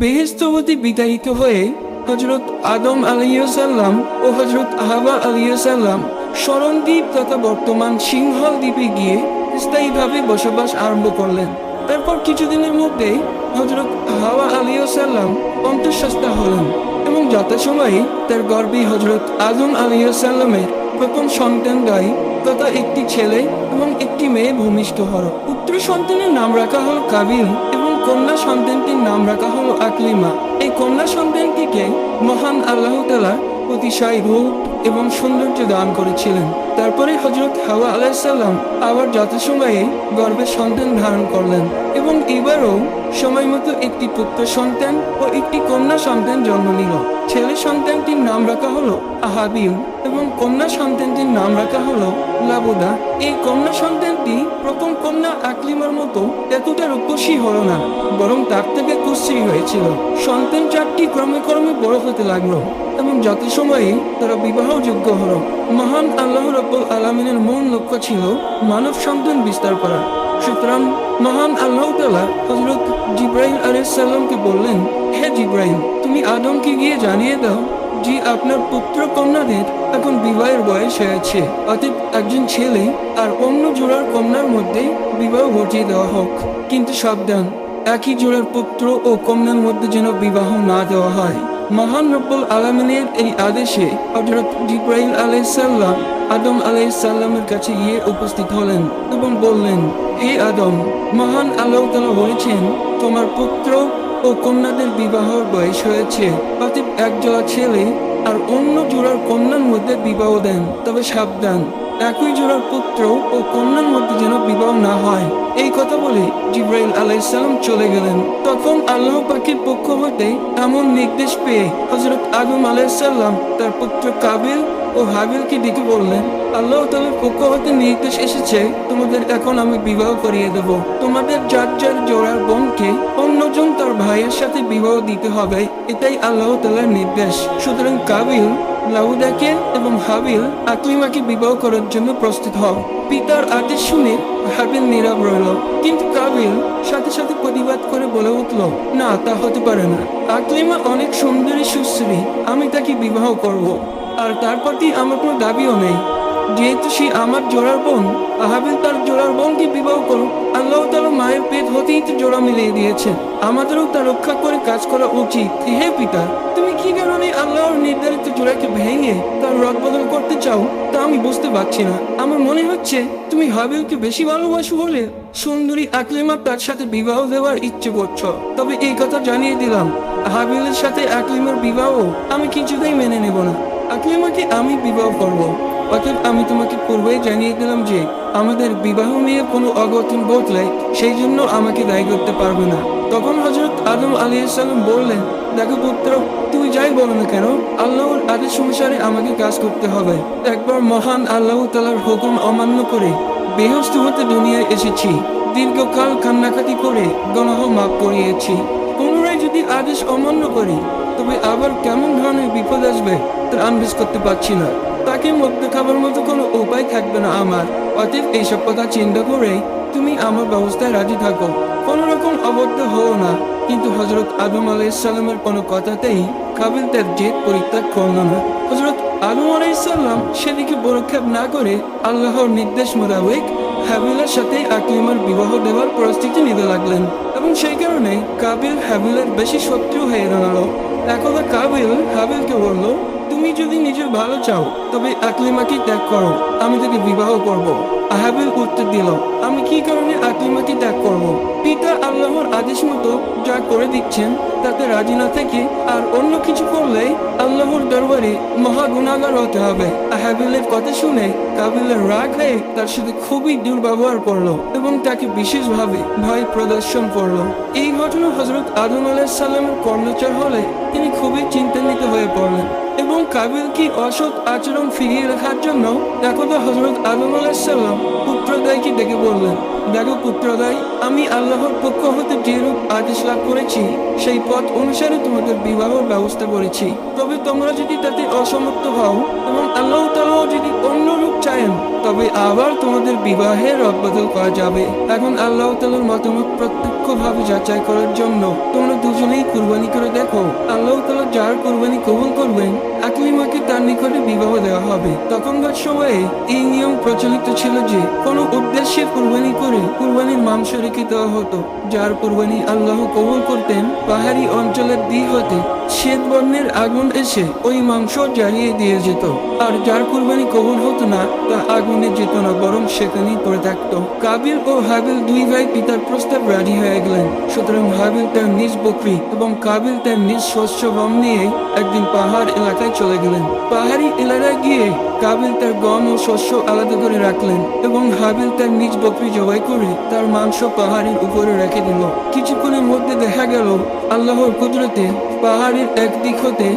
বেহেস্তবতী বিতাড়িত হয়ে হজরত আদম আলাইসাল্লাম ও হজরত আহাবা আলাইসাল্লাম স্মরণদ্বীপ তথা বর্তমান সিংহল দ্বীপে গিয়ে স্থায়ীভাবে বসবাস আরম্ভ করলেন। তারপর কিছুদিনের মধ্যে হজরত হাওয়া আলিয়াল্লাম অন্তঃসস্তা হলেন এবং যথাসময়ে তার গর্ভে হজরত আদম আলিয়াল্লামের প্রথম সন্তান গাই তথা একটি ছেলে এবং একটি মেয়ে ভূমিষ্ঠ হল। পুত্র সন্তানের নাম রাখা হলো কাবিল কন্যা সন্তানটির নাম রাখা হলো আকলিমা। এই কন্যা সন্তানটিকে মহান আল্লাহ তালা অতিশয় রূপ এবং সৌন্দর্য দান করেছিলেন। তারপরে হজরত হাওয়া আলাইসাল্লাম আবার যথাসময়ে গর্ভে সন্তান ধারণ করলেন এবং এবারও সময় মতো একটি পুত্র সন্তান ও একটি কন্যা সন্তান জন্ম নিল। ছেলে সন্তানটির নাম রাখা হলো আহাবিল এবং কন্যা সন্তানটির নাম রাখা হলো লাবুদা। এই কন্যা সন্তানটি প্রথম কন্যা আকলিমার মতো এতটা রূপসী হলো না, বরং তার থেকে কুশ্রী হয়েছিল। সন্তান চারটি ক্রমে ক্রমে বড় হতে লাগল। এবং যত সময়ে তারা বিবাহযোগ্য হলো। মহান আল্লাহ রব্বুল আলমিনের মূল লক্ষ্য ছিল মানব সন্তান বিস্তার করা। সুতরাং মহান আল্লাহ তালা হজরত জিব্রাহিম আলাইসাল্লামকে বললেন, হে জিব্রাহিম তুমি আদমকে গিয়ে জানিয়ে দাও, যে আপনার পুত্র কন্যাদের এখন বিবাহের বয়স হয়েছে অতএব একজন ছেলে আর অন্য জোড়ার কন্যার মধ্যে বিবাহ ঘটিয়ে দেওয়া হোক। কিন্তু সাবধান, একই জোড়ার পুত্র ও কন্যার মধ্যে যেন বিবাহ না দেওয়া হয়। মহান রব্বুল আলমিনের এই আদেশে হজরত জিব্রাহিম আলাইসাল্লাম আদম আলাইসাল্লামের কাছে গিয়ে উপস্থিত হলেন এবং বললেন, হে আদম, মহান আল্লাহ তালা বলেছেন, তোমার পুত্র ও কন্যাদের বিবাহ বয়স হয়েছে অতীব এক জোড়া ছেলে আর অন্য জোড়ার কন্যার মধ্যে বিবাহ দেন, তবে সাবধান। একই জোড়ার পুত্র ও কন্যার মধ্যে যেন বিবাহ না হয়। এই কথা বলে জিব্রাইল আলাইসালাম চলে গেলেন। তখন আল্লাহ পাখির পক্ষ হতে এমন নির্দেশ পেয়ে হজরত আদম আলাইসাল্লাম তার পুত্র কাবিল ও হাবিলকে ডেকে বললেন? আল্লাহ তালের পক্ষ হতে নির্দেশ এসেছে, তোমাদের এখন আমি বিবাহ করিয়ে দেব। তোমাদের যার যার জোড়ার বোনকে অন্যজন তার ভাইয়ের সাথে বিবাহ দিতে হবে, এটাই আল্লাহ তালার নির্দেশ। সুতরাং কাবিল, লাউদাকে এবং হাবিল আকলিমাকে বিবাহ করার জন্য প্রস্তুত হও। পিতার আদেশ শুনে হাবিল নীরব রইল। কিন্তু কাবিল সাথে সাথে প্রতিবাদ করে বলে উঠল, না, তা হতে পারে না। আকলিমা অনেক সুন্দরী, সুশ্রী, আমি তাকে বিবাহ করব। আর তার প্রতি আমার কোনো দাবিও নেই। যেহেতু সে আমার জোড়ার বোন, আহাবিল তার জোড়ার বোনকে বিবাহ করুক, আল্লাহ তার মায়ের পেট হতেই তো জোড়া মিলিয়ে দিয়েছে আমাদেরও তা রক্ষা করে কাজ করা উচিত। হে পিতা, তুমি কি কারণে আল্লাহর নির্ধারিত জোড়াকে ভেঙে তার রদ বদল করতে চাও, তা আমি বুঝতে পারছি না। আমার মনে হচ্ছে তুমি হাবিলকে বেশি ভালোবাসো বলে সুন্দরী আকলিমা তার সাথে বিবাহ দেওয়ার ইচ্ছে করছ। তবে এই কথা জানিয়ে দিলাম, হাবিলের সাথে আকলিমার বিবাহ আমি কিছুতেই মেনে নেব না। আকলিমাকে আমি বিবাহ করব। অতএব আমি তোমাকে পূর্বেই জানিয়ে দিলাম যে, আমাদের বিবাহ নিয়ে কোনো অঘটন ঘটলে সেই জন্য আমাকে দায়ী করতে পারবে না। তখন হজরত আদম আলী সাল্লাম বললেন, দেখো পুত্র, তুমি যাই বলো না কেন, আল্লাহর আদেশ অনুসারে আমাকে কাজ করতে হবে। একবার মহান আল্লাহ তালার হুকুম অমান্য করে বেহস্ত হতে দুনিয়ায় এসেছি। দীর্ঘকাল কান্নাকাটি করে গণহ মাফ করিয়েছি। যদি আদেশ অমান্য করি, তবে আবার কেমন ধরনের বিপদ আসবে তার আন্দাজ করতে পারছি না। তাকে মধ্যে খাবার মতো কোনো উপায় থাকবে না আমার। অতএব এইসব কথা চিন্তা করে তুমি আমার ব্যবস্থায় রাজি থাকো। কোনো রকম অবদ্ধ হও না। কিন্তু হজরত আদম আলাইসাল্লামের কোনো কথাতেই কাবিল তার জেদ পরিত্যাগ করল না। হজরত আদম আলাইসাল্লাম সেদিকে বরক্ষেপ না করে আল্লাহর নির্দেশ মোতাবেক হাবিলের সাথে আকলিমার বিবাহ দেওয়ার প্রস্তুতি নিতে লাগলেন। এবং সেই কারণে কাবিল হাবিলের বেশি শত্রু হয়ে দাঁড়াল। একদা কাবিল হাবিলকে বলল তুমি যদি নিজের ভালো চাও, তবে আকলিমাকে ত্যাগ করো আমি তাকে বিবাহ করব। আহাবিল উত্তর দিল, আমি কি কারণে আকলিমাকে ত্যাগ করব। পিতা আল্লাহর আদেশ মতো যা করে দিচ্ছেন, তাতে রাজি না থেকে আর অন্য কিছু করলে আল্লাহর দরবারে মহা গুণাগার হতে হবে আহাবিলের কথা শুনে কাবিলের রাগ হয়ে তার সাথে খুবই দুর্ব্যবহার করল এবং তাকে বিশেষভাবে ভয় প্রদর্শন করল এই ঘটনা হজরত আদম আলাহ আলাহিসাল্লামের কর্ণচার হলে তিনি খুবই চিন্তান্বিত হয়ে পড়লেন এবং কাবিলকে অসৎ আচরণ ফিরিয়ে রাখার জন্য একদা হজরত আদম আলাহিসাল্লাম পুত্রদায়কে ডেকে বললেন, দেখো পুত্রদায় আমি আল্লাহর পক্ষ হতে যে রূপ আদেশ লাভ করেছি, সেই পথ অনুসারে তোমাদের বিবাহর ব্যবস্থা করেছি। তবে তোমরা যদি তাতে অসমর্থ হও এবং আল্লাহ তালাও যদি অন্য রূপ চায়েন, তবে আবার তোমাদের বিবাহের রদবদল করা যাবে। এখন আল্লাহ তালার মতামত প্রত্যক্ষভাবে যাচাই করার জন্য তোমরা দুজনেই কুরবানি করে দেখো। আল্লাহ তালা যার কুরবানি কবুল করবেন আকলিমাকে তার নিকটে বিবাহ দেওয়া হবে। তখনকার সময়ে এই নিয়ম প্রচলিত ছিল যে, কোনো উদ্দেশ্যে কুরবানি করে কুরবানির মাংস রেখে দেওয়া হতো, যার কুরবানি আল্লাহ করতেন পাহাড়ি অঞ্চলের দিক হতে শ্বেত বর্ণের আগুন এসে ওই মাংস জ্বালিয়ে দিয়ে যেত। আর যার কুরবানি কবুল হতো না, তা আগুনে যেত না, বরং সেখানেই পড়ে থাকতো। কাবিল ও হাবিল দুই ভাই পিতার প্রস্তাব রাজি হয়ে গেলেন। সুতরাং হাবিল তার নিজ বকরি এবং কাবিল তার নিজ শস্য গম নিয়ে একদিন পাহাড় এলাকায় চলে গেলেন। পাহাড়ি এলাকায় গিয়ে কাবিল তার গম ও শস্য আলাদা করে রাখলেন এবং হাবিল তার নিজ বকরি জবাই করে তার মাংস পাহাড়ের উপরে রেখে দিল। কিছুক্ষণের মধ্যে দেখা গেল, আল্লাহর কুদরতে পাহাড়ের একদিক হতে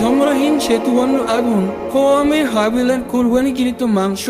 ধমরাহীন সেতুবর্ণ আগুন। হোয়ামে হাবিলের কুরবানিকৃত মাংস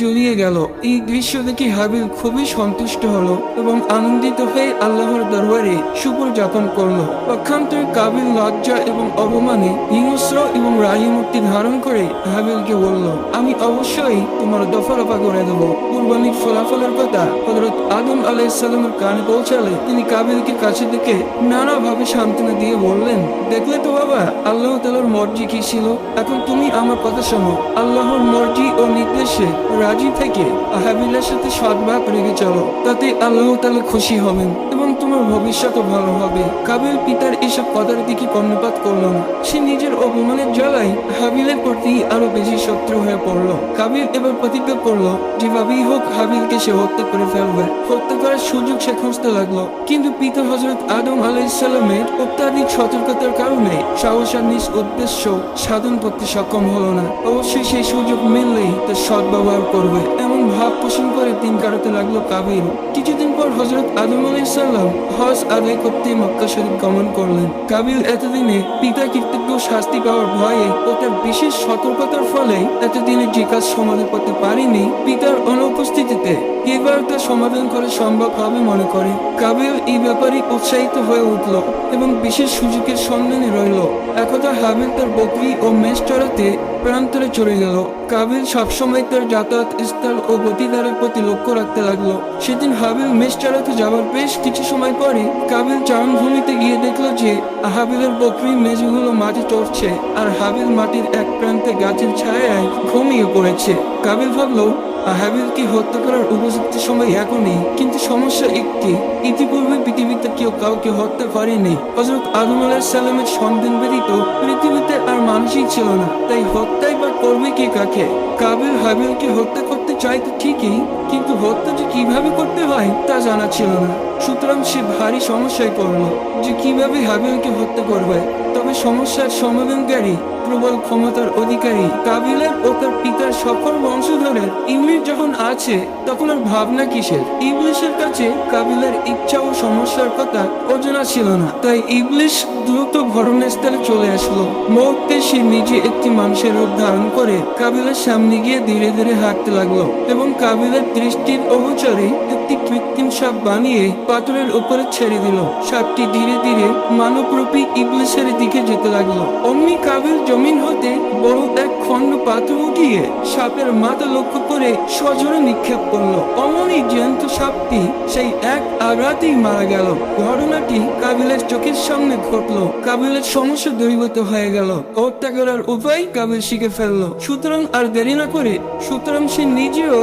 জড়িয়ে গেল। এই দৃশ্য দেখে হাবিল খুবই সন্তুষ্ট হলো এবং আনন্দিত হয়ে আল্লাহর দরবারে শুকুর যাপন করল। পক্ষান্তরে কাবিল লজ্জা এবং অপমানে হিংস্র এবং রাজমূর্তি ধারণ করে হাবিলকে বলল, আমি অবশ্যই তোমার দফা রফা করে দেবো। কুরবানির ফলাফলের কথা হজরত আদম আলাইসাল্লামের কানে পৌঁছালে তিনি কাবিলকে কাছে থেকে নানাভাবে সান্ত্বনা দিয়ে বললেন, দেখলে তো বাবা, আল্লাহ তালার মর্জি কি ছিল? এখন তুমি আমার কথা শোনো। আল্লাহর মর্জি ও নির্দেশে রাজি থেকে হাবিলের সাথে সদ্ভাব রেখে চলো, তাতে আল্লাহ তালা খুশি হবেন। এবং তোমার ভবিষ্যৎও ভালো হবে। কাবিল পিতার এসব কথার দিকে কর্ণপাত করল না। সে নিজের অভিমানের জ্বালায় হাবিলের প্রতি আরও বেশি শত্রু হয়ে পড়ল। কাবিল এবার প্রতিজ্ঞা করল, যেভাবেই হোক, হাবিলকে সে হত্যা করে ফেলবে। হত্যা করার সুযোগ সে খুঁজতে লাগল। কিন্তু পিতা হজরত আদম আলাইসাল্লামের অত্যাধিক সতর্কতার কারণে সাহস আর নিজ উদ্দেশ্য সাধন করতে সক্ষম হলো না। অবশ্যই সেই সুযোগ মিললেই তার সদ্ব্যবহার করবে। এমন ভাব পোষণ করে দিন কাটাতে লাগল কাবিল। কিছুদিন পর হজরত আদম আলাইসাল্লাম হজ আদায় করতে মক্কা শরীফ গমন করলেন। কাবিল এতদিনে পিতা কৃতজ্ঞ শাস্তি পাওয়ার ভয়ে ও তার বিশেষ সতর্কতার ফলে এতদিনে যে কাজ সমাধান করতে পারেনি, পিতার অনুপস্থিতিতে এবার তা সমাধান করা সম্ভব হবে মনে করে। কাবিল এই ব্যাপারে উৎসাহিত হয়ে উঠল এবং বিশেষ সুযোগের সন্ধানে রইল। একদা হাবিল তার বকরি ও মেষ চড়াতে প্রান্তরে চলে গেল। কাবিল সবসময় তার যাতায়াত স্থল ও গতিধারের প্রতি লক্ষ্য রাখতে লাগল। সেদিন হাবিল মেষ চড়াতে যাওয়ার বেশ কিছু সময় পরে কাবিল চারণভূমিতে গিয়ে দেখল যে হাবিলের বকরি মেজগুলো মাটি চড়ছে আর হাবিল মাটির এক প্রান্তে গাছের ছায়ায় ঘুমিয়ে পড়েছে। কাবিল ভাবলো হাবিলকে হত্যা করার উপযুক্ত সময় এখনই? কিন্তু সমস্যা একটি, ইতিপূর্বে পৃথিবীতে কেউ কাউকে হত্যা করেনি। হজরত আদম আলাহ সালামের সন্ধান ব্যতীত পৃথিবীতে আর মানুষই ছিল না। তাই হত্যাই বা করবে কে কাকে? কাবিল হাবিলকে হত্যা করতে চাইতো ঠিকই, কিন্তু হত্যা যে কীভাবে করতে হয় তা জানা ছিল না। সুতরাং সে ভারী সমস্যায় পড়ল যে কীভাবে হাবিলকে হত্যা করবে। তবে সমস্যার সমাধানকারী, প্রবল ক্ষমতার অধিকারী কাবিলের ও তার পিতার সকল বংশধরের ইংলিশ যখন আছে, তখন আর ভাবনা কিসের? ইংলিশের কাছে কাবিলের ইচ্ছা ও সমস্যার কথা অজানা ছিল না। তাই ইংলিশ দ্রুত ঘটনাস্থলে চলে আসলো। মুহূর্তে সে নিজে একটি মানুষের রূপ ধারণ করে কাবিলের সামনে গিয়ে ধীরে ধীরে হাঁটতে লাগল। এবং কাবিলের দৃষ্টির অগোচরে একটি কৃত্রিম সাপ বানিয়ে পাথরের উপরে ছেড়ে দিল। সাপটি ধীরে ধীরে মানবরূপী ইবলিশের দিকে যেতে লাগল। অমনি কাবিল জমিন হতে বড় এক খণ্ড পাথর উঠিয়ে সাপের মাথা লক্ষ্য করে সজোরে নিক্ষেপ করল। অমনি জ্যান্ত সাপটি সেই এক আঘাতেই মারা গেল। ঘটনাটি কাবিলের চোখের সামনে ঘটলো। কাবিলের সমস্যা দূরীভূত হয়ে গেল। হত্যা করার উপায় কাবিল শিখে ফেলল। সুতরাং আর দেরি না করে সুতরাং সে নিজেও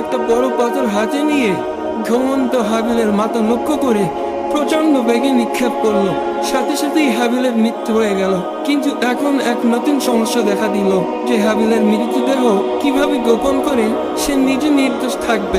একটা বড় পাথর হাতে নিয়ে ঘুমন্ত হাবিলের মাথা লক্ষ্য করে প্রচণ্ড বেগে নিক্ষেপ করল। সাথে সাথেই হাবিলের মৃত্যু হয়ে গেল। কিন্তু এখন এক নতুন সমস্যা দেখা দিল, যে হাবিলের মৃতদেহ কীভাবে গোপন করে সে নিজে নির্দোষ থাকবে।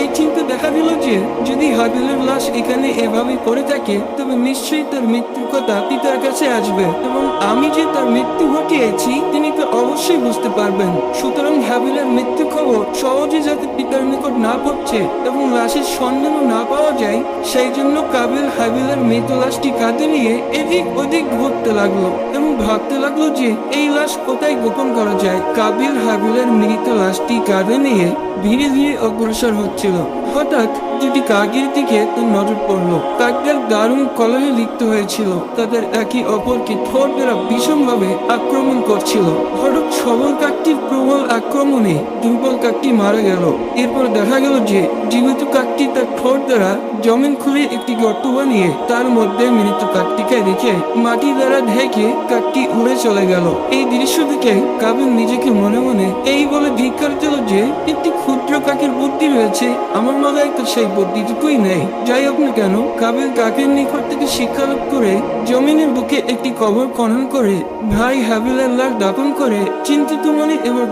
এই চিন্তা দেখা দিল যে, যদি হাবিলের লাশ এখানে এভাবে পড়ে থাকে, তবে নিশ্চয়ই তার মৃত্যুর কথা পিতার কাছে আসবে। এবং আমি যে তার মৃত্যু ঘটিয়েছি, তিনি তো অবশ্যই বুঝতে পারবেন। সুতরাং হাবিলের মৃত্যু খবর সহজে যাতে পিতার নিকট না পড়ছে এবং লাশের সন্ধানও না পাওয়া যায়, সেই জন্য কাবিল হাবিলের মৃত লাশটি কাঁধে নিয়ে এদিক ওদিক ঘুরতে লাগল এবং ভাবতে লাগল যে, এই লাশ কোথায় গোপন করা যায়? কাবিল হাবিলের মৃত লাশটি কাঁধে নিয়ে ধীরে ধীরে অগ্রসর হচ্ছিল হঠাৎ দুটি কাকের দিকে নজর পড়ল, কাকদের দারুণ লিপ্ত হয়েছিল। তাদের অপরকে ভীষণভাবে আক্রমণ করছিল। হঠাৎ সবল কাকটির প্রবল আক্রমণে দুর্বল কাকটি মারা গেল। এরপর দেখা গেল যে, জীবিত কাকটি তার ঠোঁট দ্বারা জমিন খুলে একটি গর্ত বানিয়ে তার মধ্যে মৃত কাকটিকে রেখে মাটি দ্বারা ঢেকে কাকটি উড়ে চলে গেল। এই দৃশ্য দেখে কাবিল নিজেকে মনে মনে এই বলে ধিক্কার দিল যে, একটি ক্ষুদ্র কাকের বুদ্ধি রয়েছে। আমার মাথায় তো বুদ্ধিটুকুই নেই। যাই হোক না কেন, কাবিল কাকের নিকট থেকে করে জমিনের বুকে একটি কবর খনন করে ভাই হাবিলের লাশ দাপন করে চিন্তিত মনে এবার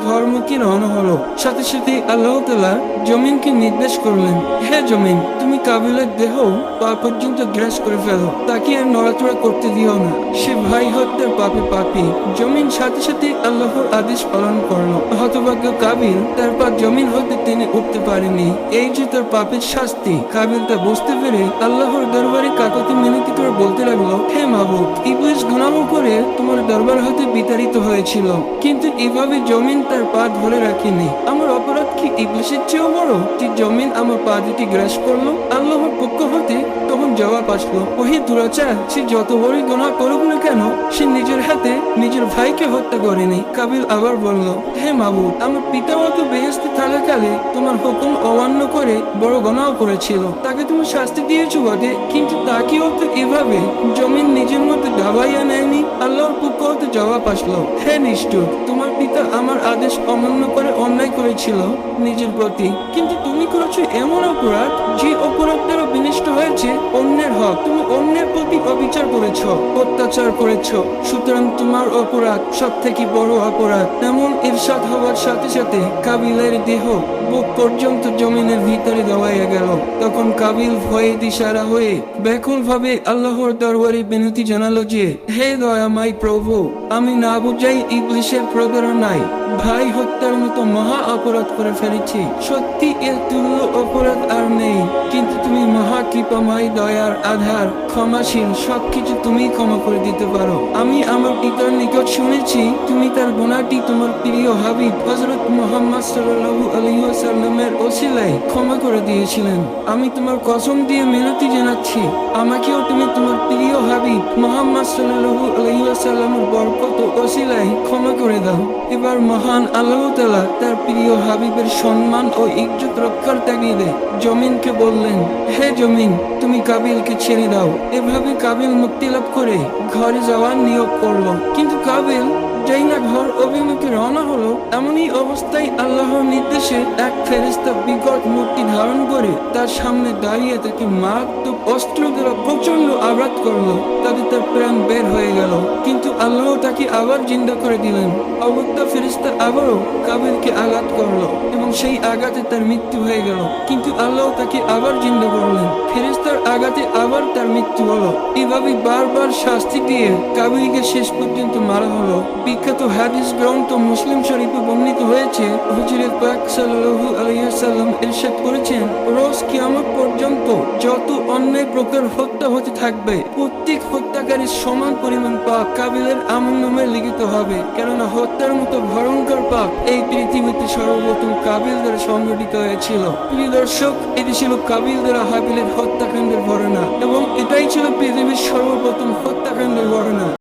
রওনা হলো। সাথে সাথে আল্লাহ তালা জমিনকে নির্দেশ করলেন, হে জমিন, তুমি কাবিলের দেহ পা পর্যন্ত গ্রাস করে ফেলো। তাকে আর নড়াচড়া করতে দিও না। সে ভাই হত্যার পাপে পাপি। জমিন সাথে সাথে আল্লাহর আদেশ পালন করল। হতভাগ্য কাবিল তার পা জমিন হতে তিনি উঠতে পারেনি। এই যে তার পাপের শাস্তি। কাবিল তা বুঝতে পেরে আল্লাহর দরবারে কাকতি মিনতি করে বলতে লাগল, হে মাবুক ইবলিস গুনাহ করে তোমার দরবার হতে বিতাড়িত হয়েছিল। কিন্তু এভাবে জমিন তার পা ধরে রাখেনি। আমার অপরাধ কি ইবলিসের চেয়েও বড়? যে জমিন আমার পা দুটি গ্রাস করল, আল্লাহর পক্ষ হতে তখন জবাব আসলো, ওহি দুরাচার, সে যত বড়ই গুনাহ করুক না কেন, সে নিজের হাতে নিজের ভাইকে হত্যা করেনি। কাবিল আবার বলল, হে মাবুদ আমার পিতা মতো বেহেস্তে থাকাকালে তোমার হুকুম অমান্য করে বড় গণাও করেছিল। তাকে তুমি শাস্তি দিয়েছ বটে, কিন্তু তাকেও তো এভাবে জমিন নিজের মধ্যে দাবাইয়া নেয়নি, আল্লাহর পক্ষ হতে জবাব আসলো। হে নিষ্ঠুর, তোমার পিতা আমার আদেশ অমান্য করে অন্যায় করেছিল নিজের প্রতি। কিন্তু তুমি করেছ এমন অপরাধ, যে অপরাধ দ্বারা বিনষ্ট হয়েছে অন্যের হক। তুমি অন্যের প্রতি অবিচার করেছ, অত্যাচার করেছ। সুতরাং তোমার অপরাধ সব থেকে বড় অপরাধ। এমন ইরশাদ হওয়ার সাথে সাথে কাবিলের দেহ বুক পর্যন্ত জমিনের ভিতরে দেওয়াইয়া গেল। তখন কাবিল ভয়ে দিশারা হয়ে ব্যাকুল ভাবে আল্লাহর দরবারে বিনতি জানালো যে, হে দয়াময় প্রভু, আমি না বুঝাই ইবলিশের প্রতারণায় ভাই হত্যার মতো মহা অপরাধ করে ফেলেছি। সত্যি এর তুল্য অপরাধ আর নেই। কিন্তু তুমি মহা কৃপাময়, দয়ার আধার, ক্ষমাশীল, সবকিছু তুমি ক্ষমা করে দিতে পারো। আমি আমার পিতার নিকট শুনেছি, তুমি তার গুণাটি তোমার প্রিয় হাবিব হজরত মোহাম্মদ সাল্লাল্লাহু আলাইহি ওয়াসাল্লামের ওসিলায় ক্ষমা করে দিয়েছিলেন আমি তোমার কসম দিয়ে মিনতি জানাচ্ছি। আমাকেও তুমি তোমার প্রিয় হাবিব মোহাম্মদ সাল্লাল্লাহু আলাইহি ওয়াসাল্লামের বরকত ওসিলায় ক্ষমা করে দাও। এবার মহান আল্লাহ তালা তার প্রিয় হাবিবের সম্মান ও ইজ্জত রক্ষার তাগিদে জমিনকে বললেন, হে জমিন, তুমি কাবিলকে ছেড়ে দাও। এভাবে কাবিল মুক্তি লাভ করে ঘরে যাওয়ার নিয়োগ করল। কিন্তু কাবিল যেই না ঘর অভিমুখে রওনা হলো, এমনই অবস্থায় আল্লাহর নির্দেশে এক ফেরেস্তা বিকট মূর্তি ধারণ করে তার সামনে দাঁড়িয়ে তাকে মারাত্মক অস্ত্র দ্বারা প্রচণ্ড আঘাত করল, তাতে তার প্রাণ বের হয়ে গেল। কিন্তু আল্লাহ তাকে আবার জিন্দা করে দিলেন। অগত্যা ফেরিস্তা আবারও কাবিলকে আঘাত করল এবং সেই আঘাতে তার মৃত্যু হয়ে গেল। কিন্তু আল্লাহ তাকে আবার জিন্দা করলেন। ফেরিস্তার আঘাতে আবার তার মৃত্যু হলো। এভাবে বারবার শাস্তি দিয়ে কাবিলকে শেষ পর্যন্ত মারা হলো। বিখ্যাত হাদিস গ্রন্থ মুসলিম শরীফে বর্ণিত হয়েছে। হুজুরের পাক সাল্লাল্লাহু আলাইহি সাল্লাম ইরশাদ করেছেন, রোজ কিয়ামত পর্যন্ত যত অন্যায় প্রকার হত্যা হতে থাকবে, প্রত্যেক হত্যাকারীর সমান পরিমাণ পাপ কাবিলের আমল নামে লিখিত হবে। কেননা হত্যার মতো ভয়ঙ্কর পাপ এই পৃথিবীতে সর্বপ্রথম কাবিল দ্বারা সংঘটিত হয়েছিল। প্রিয় দর্শক, এটি ছিল কাবিল দ্বারা হাবিলের হত্যাকাণ্ডের বর্ণনা এবং এটাই ছিল পৃথিবীর সর্বপ্রথম হত্যাকাণ্ডের বর্ণনা।